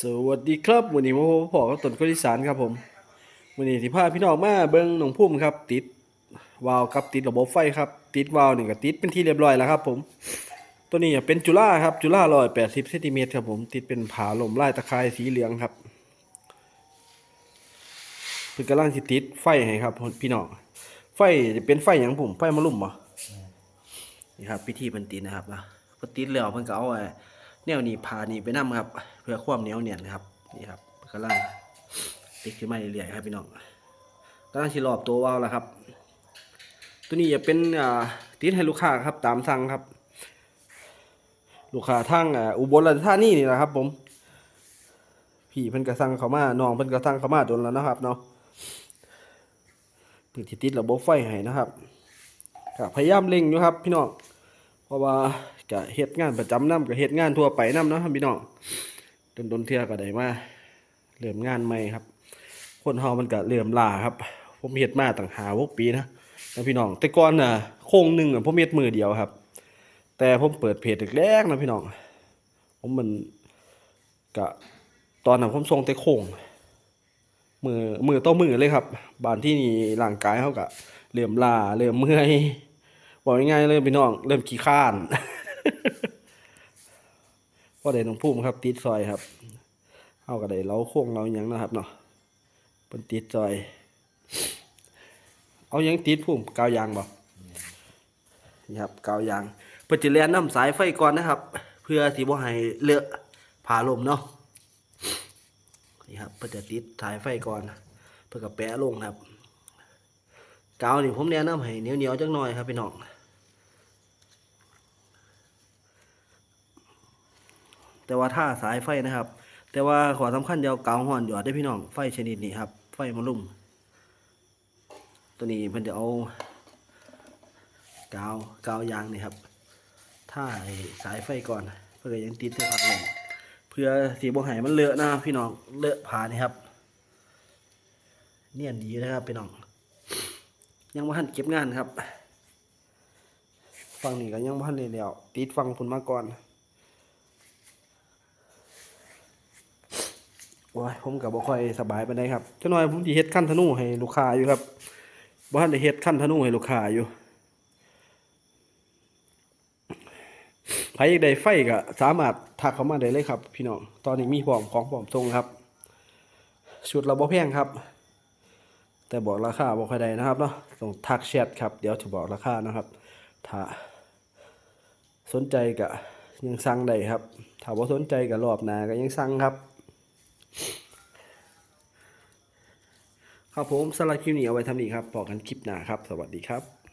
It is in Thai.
สวัสดีครับวันนี้ผมพ่อกับต้นกุลิสานครับผมวันนี้ที่พาพี่น้องมาเบิ้งหนองพุ่มครับ ติดวาล์วครับติดระบบไฟครับ ติดวาล์วนี่งก็ติดเป็นที่เรียบร้อยแล้วครับ ผม ตัวนี้เป็นจุล่าครับ จุล่าร้อยแปดสิบเซนติเมตรครับผม ติดเป็นผาลมลายตะไคร้สีเหลืองครับเพิ่นกำลังติดไฟให้ครับ พี่น้องไฟจะเป็นไฟอย่างผมไฟมะลุ่มบ่นี่ครับพิธีเพิ่นติดนะครับนะพิ่นติดแล้วเพิ่นก็เอาไอ้ แนวนี้พานี่ไปนํครับ เพื่อความเหนียวเนียนครับนี่ครับเพิ่นกำลังติดขึ้นมาเรื่อยๆครับพี่น้องกำลังสิรอบตัววาวแล้วครับ ตัวนี้จะเป็นอ่าติดให้ลูกค้าครับตามสั่งครับ ลูกค้าทางอุบลราชธานีนี่แหละครับ ผมพี่เพิ่นก็สั่งเขามาน้องเพิ่นก็สั่งเขามาโดนแล้วนะครับเนาะเพิ่นสิติดระบบไฟให้นะครับพยายามเร่งอยู่ครับ พี่น้องเพราะว่า ก็เฮ็ดงานประจำนำก็เฮ็ดงานทั่วไปนำเนาะพี่น้องจนดนเทื่อก็ได้มาเริ่มงานใหม่ครับ คนเฮามันก็เริ่มล่าครับ ผมเฮ็ดมาตั้ง5 6ปีนะนะพี่น้อง แต่ก่อนน่ะโครงหนึงน่ะผมเฮ็ดมือเดียวครับ แต่ผมเปิดเพจแรกๆนะพี่น้อง ผมมันกะตอนนั้นผมส่งแต่โค้งมือมือต่อมือเลยครับบานที่นี่ร่างกายเขากะเริ่มลาเริ่มเมื่อยบอกง่ายๆเลยพี่น้อง เริ่มขี้ข้าน ก็ได้น้องพุ่มครับติดซอยครับเอาก็ได้เล้าโค้งเราหยังนะครับเนาะเป็นติดซอย เอาหยังติดพุ่มกาวยางบ่นี่ครับกาวยางเพื่อจะแล่นน้ำสายไฟก่อนนะครับ เพื่อที่บ่ให้เลอะผ่าลมเนาะนี่ครับเพื่อจะติดสายไฟก่อน เพื่อกับแปะลงครับกาวนี่ผมแนะนำให้เหนียวๆจักหน่อยครับพี่น้อง แต่ว่าถ้าสายไฟนะครับ แต่ว่าขอสำคัญเดียวกาวห่อนหยอดได้พี่น้องไฟชนิดนี้ครับ ไฟมะลุ่ม ตัวนี้เพิ่นจะเอากาวกาวยางนี่ครับถ้าไอ้สายไฟก่อน เพื่อยังติดที่พัดลมเพื่อสีบ่ให้มันเลอะนะครับพี่น้องเลอะผ่านี่ครับ เนียนดีนะครับพี่น้อง ยังบ่ทันเก็บงานครับ ฟังนี่ก็ยังบ่ทันเลยแล้วติดฟังพุ่นมาก่อน โอ้ยผมก็บ่ค่อยสบายปานใดครับจักหน่อยผมสิเฮ็ดขั้นธนูให้ลูกค้าอยู่ครับบ่ทันได้เฮ็ดขั้นธนูให้ลูกค้าอยู่ใครอยากได้ไฟก็สามารถทักเข้ามาได้เลยครับ พี่น้องตอนนี้มีพร้อมของพร้อมทรงครับชุดเราบ่แพงครับ แต่บอกราคาบ่ค่อยได้นะครับเนาะต้องทักแชทครับ เดี๋ยวจะบอกราคานะครับ ถ้า สนใจก็ยังสั่งได้ครับ ถ้าบ่สนใจก็รอบหน้าก็ยังสั่งครับ ครับผมสำหรับคลิปนี้เอาไว้ทำนี้ครับพอกกันคลิปหน้าครับ สวัสดีครับ